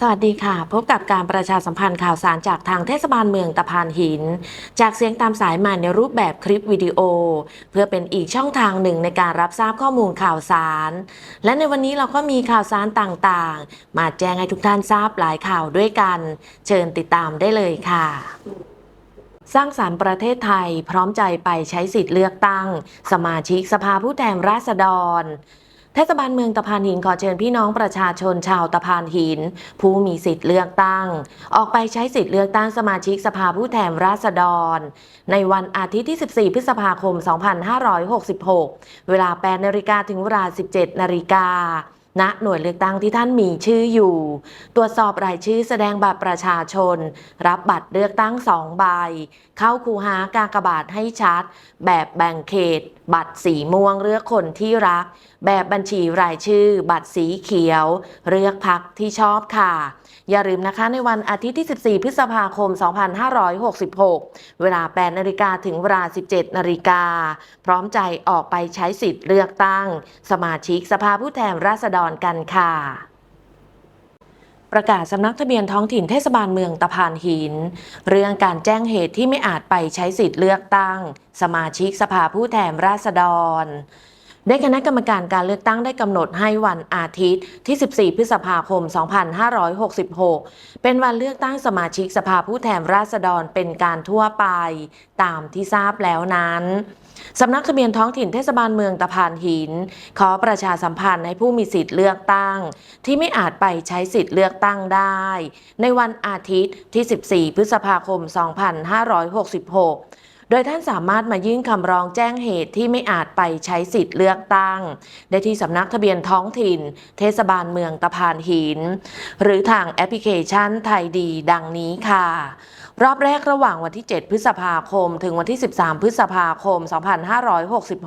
สวัสดีค่ะ พบกับการประชาสัมพันธ์ข่าวสารจากทางเทศบาลเมืองตะพานหิน จากเสียงตามสายมาในรูปแบบคลิปวิดีโอ เพื่อเป็นอีกช่องทางหนึ่งในการรับทราบข้อมูลข่าวสาร และในวันนี้เราก็มีข่าวสารต่างๆ มาแจ้งให้ทุกท่านทราบหลายข่าวด้วยกัน เชิญติดตามได้เลยค่ะสร้างสารรค์ประเทศไทยพร้อมใจไปใช้สิทธิ์เลือกตั้ง สมาชิกสภาผู้แทนราษฎร เทศบาลเมืองตะพานหินขอเชิญพี่น้องประชาชนชาวตะพานหิน ผู้มีสิทธิ์เลือกตั้ง ออกไปใช้สิทธิ์เลือกตั้งสมาชิกสภาผู้แทนราษฎร ในวันอาทิตย์ที่ 14 พฤษภาคม 2566 เวลา 8นาฬิกาถึงเวลา 17นาฬิกาณหน่วยเลือกตั้งที่ท่านมีชื่ออยู่ ตรวจสอบรายชื่อแสดงบัตรประชาชน รับบัตรเลือกตั้ง2ใบ เข้าคูหากากบาทให้ชัด แบบแบ่งเขต บัตรสีม่วงเลือกคนที่รัก แบบบัญชีรายชื่อ บัตรสีเขียว เลือกพักที่ชอบค่ะ อย่าลืมนะคะในวันอาทิตย์ที่ 14 พฤษภาคม 2566 เวลา 8 นาฬิกาถึงเวลา 17 นาฬิกา พร้อมใจออกไปใช้สิทธิ์เลือกตั้ง สมาชิกสภาผู้แทนราษฎรกันค่ะ ประกาศสำนักทะเบียนท้องถิ่นเทศบาลเมืองตะพานหิน เรื่องการแจ้งเหตุที่ไม่อาจไปใช้สิทธิ์เลือกตั้ง สมาชิกสภาผู้แทนราษฎรได้คณะกรรมการการเลือกตั้งได้กำหนดให้วันอาทิตย์ที่ 14 พฤษภาคม 2566 เป็นวันเลือกตั้งสมาชิกสภาผู้แทนราษฎรเป็นการทั่วไป ตามที่ทราบแล้วนั้น สำนักทะเบียนท้องถิ่นเทศบาลเมืองตะพานหิน ขอประชาสัมพันธ์ให้ผู้มีสิทธิ์เลือกตั้ง ที่ไม่อาจไปใช้สิทธิ์เลือกตั้งได้ ในวันอาทิตย์ที่ 14 พฤษภาคม 2566โดยท่านสามารถมายื่นคำร้องแจ้งเหตุที่ไม่อาจไปใช้สิทธิ์เลือกตั้ง ได้ที่สำนักทะเบียนท้องถิ่น เทศบาลเมืองตะพานหิน หรือทางแอปพลิเคชันไทยดีดังนี้ค่ะ รอบแรกระหว่างวันที่ 7 พฤษภาคม ถึงวันที่ 13 พฤษภาคม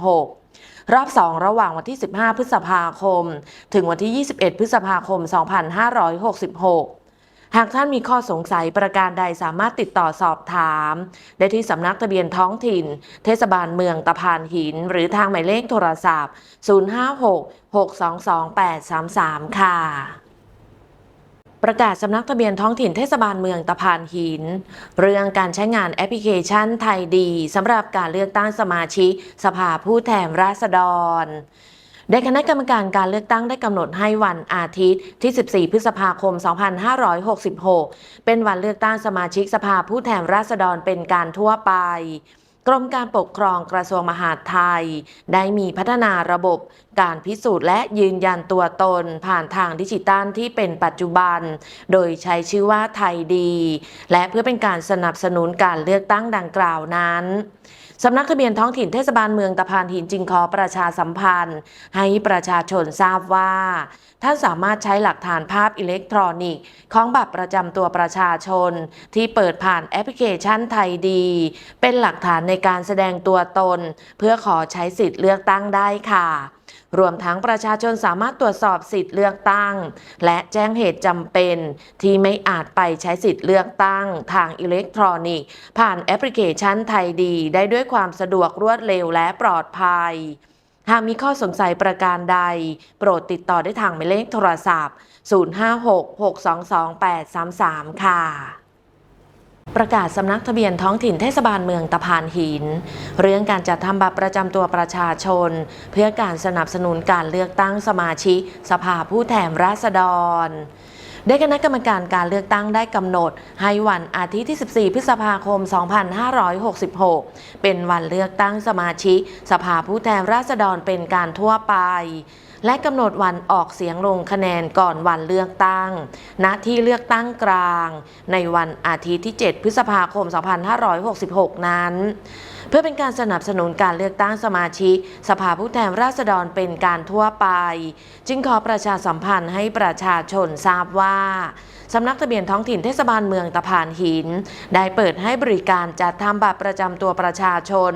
2566 รอบ 2 ระหว่างวันที่ 15 พฤษภาคม ถึงวันที่ 21 พฤษภาคม 2566 หากท่านมีข้อสงสัยประการใดสามารถติดต่อสอบถาม ได้ที่สำนักทะเบียนท้องถิ่น เทศบาลเมืองตะพานหิน หรือทางหมายเลขโทรศัพท์ 056-622-833 ค่ะ ประกาศสำนักทะเบียนท้องถิ่นเทศบาลเมืองตะพานหิน เรื่องการใช้งานแอปพลิเคชันไทยดีสำหรับการเลือกตั้งสมาชิกสภาผู้แทนราษฎรได้คณะกรรมการการเลือกตั้งได้กำหนดให้วันอาทิตย์ที่ 14 พฤษภาคม 2566 เป็นวันเลือกตั้งสมาชิกสภาผู้แทนราษฎรเป็นการทั่วไป กรมการปกครองกระทรวงมหาดไทย ได้มีพัฒนาระบบการพิสูจน์และยืนยันตัวตนผ่านทางดิจิตัลที่เป็นปัจจุบัน โดยใช้ชื่อว่าไทยดี และเพื่อเป็นการสนับสนุนการเลือกตั้งดังกล่าวนั้น สำนักทะเบียนท้องถิ่นเทศบาลเมืองตะพานหินจึงขอประชาสัมพันธ์ ให้ประชาชนทราบว่า ท่านสามารถใช้หลักฐานภาพอิเล็กทรอนิกส์ของบัตรประจำตัวประชาชน ที่เปิดผ่านแอปพลิเคชันไทยดี เป็นหลักฐานในการแสดงตัวตน เพื่อขอใช้สิทธิ์เลือกตั้งได้ค่ะ รวมทั้งประชาชนสามารถตรวจสอบสิทธิ์เลือกตั้ง และแจ้งเหตุจำเป็น ที่ไม่อาจไปใช้สิทธิ์เลือกตั้ง ทางอิเล็กทรอนิกส์ ผ่านแอปพลิเคชันไทยดี ได้ด้วยความสะดวกรวดเร็วและปลอดภัย หากมีข้อสงสัยประการใด โปรดติดต่อได้ทางหมายเลขโทรศัพท์ 056-622-833 ค่ะ ประกาศสำนักทะเบียนท้องถิ่นเทศบาลเมืองตะพานหิน เรื่องการจัดทำบัตรประจำตัวประชาชน เพื่อการสนับสนุนการเลือกตั้งสมาชิก สภาผู้แทนราษฎร ได้คณะกรรมการการเลือกตั้งได้กำหนด ให้วันอาทิตย์ที่ 14 พฤษภาคม 2566 เป็นวันเลือกตั้งสมาชิก สภาผู้แทนราษฎรเป็นการทั่วไปและกำหนดวันออกเสียงลงคะแนนก่อนวันเลือกตั้ง ณ ที่เลือกตั้งกลาง ในวันอาทิตย์ที่ 7 พฤษภาคม 2566 นั้น เพื่อเป็นการสนับสนุนการเลือกตั้งสมาชิก สภาผู้แทนราษฎรเป็นการทั่วไป จึงขอประชาสัมพันธ์ให้ประชาชนทราบว่าสำนักทะเบียนท้องถิ่นเทศบาลเมืองตะพานหิน ได้เปิดให้บริการจัดทำบัตรประจำตัวประชาชน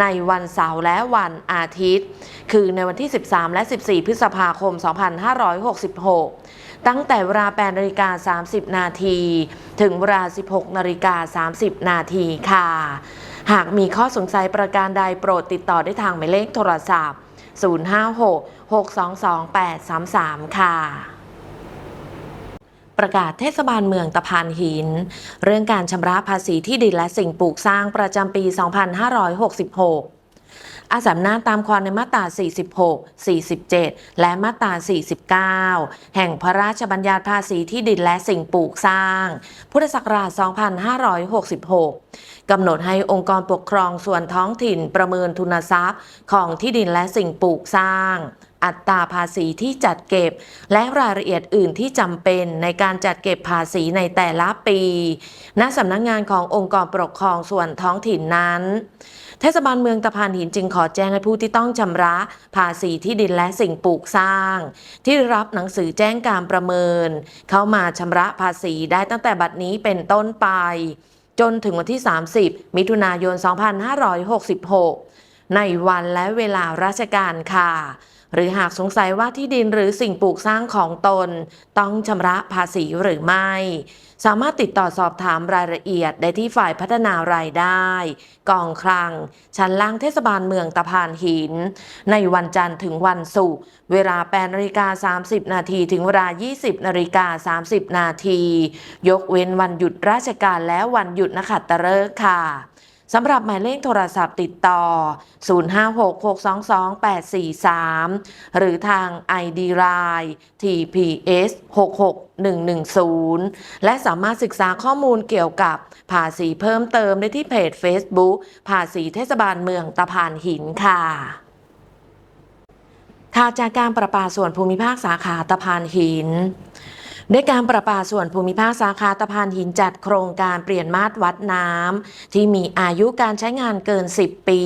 ในวันเสาร์และวันอาทิตย์ คือในวันที่ 13 และ 14 พฤษภาคม 2566 ตั้งแต่เวลา8นาฬิกา 30 นาที ถึงเวลา 16 นาฬิกา 30 นาทีค่ะ หากมีข้อสงสัยประการใดโปรดติดต่อได้ทางหมายเลขโทรศัพท์ 056 622 833 ค่ะประกาศเทศบาลเมืองตะพานหิน เรื่องการชำระภาษีที่ดินและสิ่งปลูกสร้างประจำปี 2566 อาศัยอำนาจตามความในมาตรา 46 47 และมาตรา 49 แห่งพระราชบัญญัติภาษีที่ดินและสิ่งปลูกสร้าง พุทธศักราช 2566 กำหนดให้องค์กรปกครองส่วนท้องถิ่นประเมินทุนทรัพย์ของที่ดินและสิ่งปลูกสร้าง อัตราภาษีที่จัดเก็บ และรายละเอียดอื่นที่จำเป็นในการจัดเก็บภาษีในแต่ละปี ณ สำนักงงานขององค์กรปกครองส่วนท้องถิ่นนั้น เทศบาลเมืองตะพานหินจึงขอแจ้งให้ผู้ที่ต้องชำระภาษีที่ดินและสิ่งปลูกสร้าง ที่รับหนังสือแจ้งการประเมิน เข้ามาชำระภาษีได้ตั้งแต่บัดนี้เป็นต้นไป จนถึงวันที่ 30 มิถุนายน 2566 ในวันและเวลาราชการค่ะ หรือหากสงสัยว่าที่ดินหรือสิ่งปลูกสร้างของตน ต้องชำระภาษีหรือไม่ สามารถติดต่อสอบถามรายละเอียดได้ที่ฝ่ายพัฒนารายได้ กองคลัง ชั้นล่างเทศบาลเมืองตะพานหิน ในวันจันทร์ถึงวันศุกร์เวลา8นาฬิกา30 นาทีถึงเวลา 20นาฬิกา30 นาที ยกเว้นวันหยุดราชการและวันหยุดนักขัตฤกษ์ค่ะ สำหรับหมายเลขโทรศัพท์ติดต่อ 056-622-843 หรือทาง ID Line TPS 66110 และสามารถศึกษาข้อมูลเกี่ยวกับภาษีเพิ่มเติมได้ที่เพจ Facebook ภาษีเทศบาลเมืองตะพานหินค่ะข่าวจากการประปาส่วนภูมิภาคสาขาตะพานหิน ด้วยการประปาส่วนภูมิภาคสาขาตะพานหินจัดโครงการเปลี่ยนมาตรวัดน้ำที่มีอายุการใช้งานเกิน 10 ปี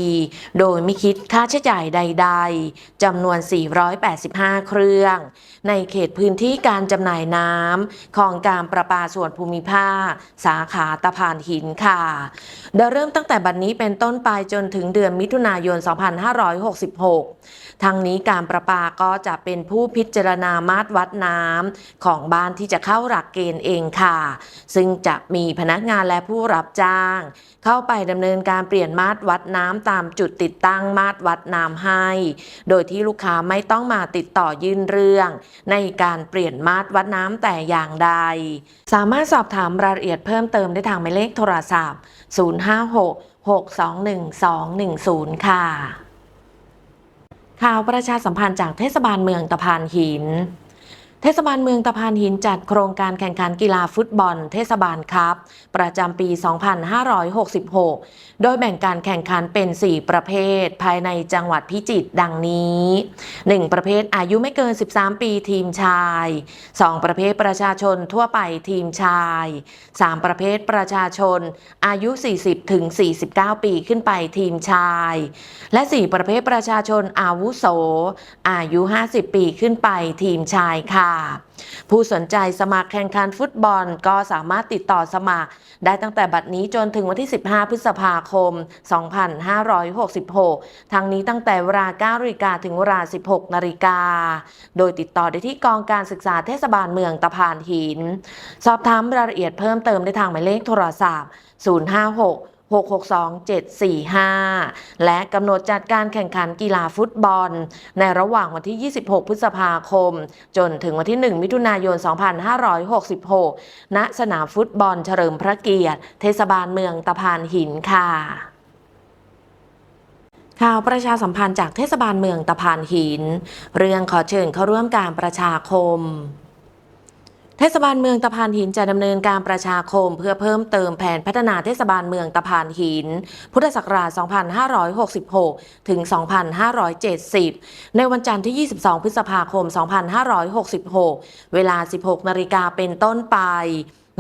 โดยไม่คิดค่าใช้จ่ายใด ๆจำนวน 485 เครื่อง ในเขตพื้นที่การจำหน่ายน้ำของการประปาส่วนภูมิภาค สาขาตะพานหินค่ะโดยเริ่มตั้งแต่บัดนนี้เป็นต้นไปจนถึงเดือนมิถุนายน 2566 ทั้งนี้การประปาก็จะเป็นผู้พิจารณามาตรวัดน้ำของบ้านที่จะเข้าหลักเกณฑ์เองค่ะ ซึ่งจะมีพนักงานและผู้รับจ้าง เข้าไปดำเนินการเปลี่ยนมาตรวัดน้ำตามจุดติดตั้งมาตรวัดน้ำให้ โดยที่ลูกค้าไม่ต้องมาติดต่อยื่นเรื่อง ในการเปลี่ยนมาตรวัดน้ำแต่อย่างใด สามารถสอบถามรายละเอียดเพิ่มเติมได้ทางหมายเลขโทรศัพท์ 056 621 210 ค่ะ ข่าวประชาสัมพันธ์จากเทศบาลเมืองตะพานหิน เทศบาลเมืองตะพานหินจัดโครงการแข่งขันกีฬาฟุตบอล เทศบาลครับ ประจำปี 2566 โดยแบ่งการแข่งขันเป็น 4 ประเภท ภายในจังหวัดพิจิตรดังนี้ 1. ประเภทอายุไม่เกิน 13 ปีทีมชาย 2. ประเภทประชาชนทั่วไปทีมชาย 3. ประเภทประชาชน อายุ 40 ถึง 49 ปีขึ้นไปทีมชาย และ 4 ประเภทประชาชนอาวุโส อายุ 50 ปีขึ้นไปทีมชายค่ะ ผู้สนใจสมัครแข่งขันฟุตบอลก็สามารถติดต่อสมัคร ได้ตั้งแต่บัดนี้จนถึงวันที่ 15 พฤษภาคม 2566ทั้งนี้ตั้งแต่เวลา9นาฬิกาถึงเวลา 16 นาฬิกา โดยติดต่อได้ที่กองการศึกษาเทศบาลเมืองตะพานหิน สอบถามรายละเอียดเพิ่มเติมได้ทางหมายเลขโทรศัพท์ 056 662-745 และกำหนดจัดการแข่งขันกีฬาฟุตบอล ในระหว่างวันที่ 26 พฤษภาคม จนถึงวันที่ 1 มิถุนายน 2566 ณ สนามฟุตบอลเฉลิมพระเกียรติ เทศบาลเมืองตะพานหินค่ะข่าวประชาสัมพันธ์จากเทศบาลเมืองตะพานหิน เรื่องขอเชิญเข้าร่วมการประชาคม เทศบาลเมืองตะพานหินจะดำเนินการประชาคม เพื่อเพิ่มเติมแผนพัฒนาเทศบาลเมืองตะพานหิน พุทธศักราช 2566 ถึง 2570 ในวันจันทร์ที่ 22 พฤษภาคม 2566 เวลา 16 นาฬิกาเป็นต้นไป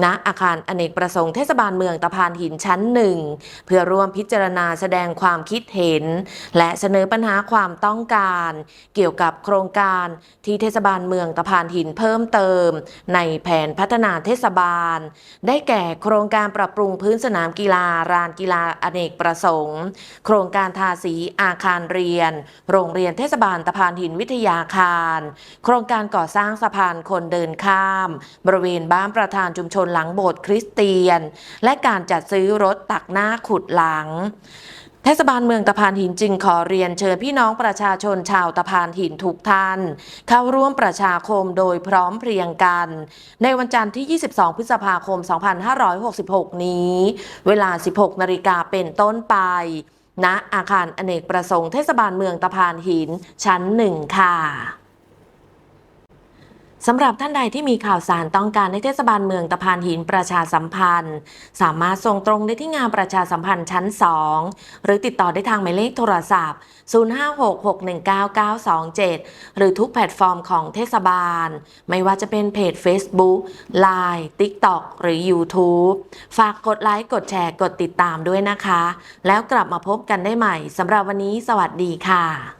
ณอาคารอเนกประสงค์เทศบาลเมืองตะพานหินชั้นหนึ่งเพื่อร่วมพิจารณาแสดงความคิดเห็น และเสนอปัญหาความต้องการ เกี่ยวกับโครงการที่เทศบาลเมืองตะพานหินเพิ่มเติม ในแผนพัฒนาเทศบาล ได้แก่โครงการปรับปรุงพื้นสนามกีฬาลานกีฬาอเนกประสงค์ โครงการทาสีอาคารเรียน โรงเรียนเทศบาลตะพานหินวิทยาคาร โครงการก่อสร้างสะพานคนเดินข้าม บริเวณบ้านประธานชุมชนหลังโบสถ์คริสเตียน และการจัดซื้อรถตักหน้าขุดหลังเทศบาลเมืองตะพานหินจึงขอเรียนเชิญพี่น้องประชาชนชาวตะพานหินทุกท่าน เข้าร่วมประชาคมโดยพร้อมเพรียงกัน ในวันจันทร์ที่ 22 พฤษภาคม 2566 นี้ เวลา 16 นาฬิกาเป็นต้นไป ณ อาคารอเนกประสงค์เทศบาลเมืองตะพานหินชั้นหนึ่งค่ะ สำหรับท่านใดที่มีข่าวสารต้องการให้เทศบาลเมืองตะพานหินประชาสัมพันธ์ สามารถส่งตรงได้ที่งานประชาสัมพันธ์ชั้น 2 หรือติดต่อได้ทางหมายเลขโทรศัพท์ 0566199927 หรือทุกแพลตฟอร์มของเทศบาล ไม่ว่าจะเป็นเพจ Facebook Line TikTok หรือ YouTube ฝากกดไลค์กดแชร์กดติดตามด้วยนะคะ แล้วกลับมาพบกันได้ใหม่สำหรับวันนี้ สวัสดีค่ะ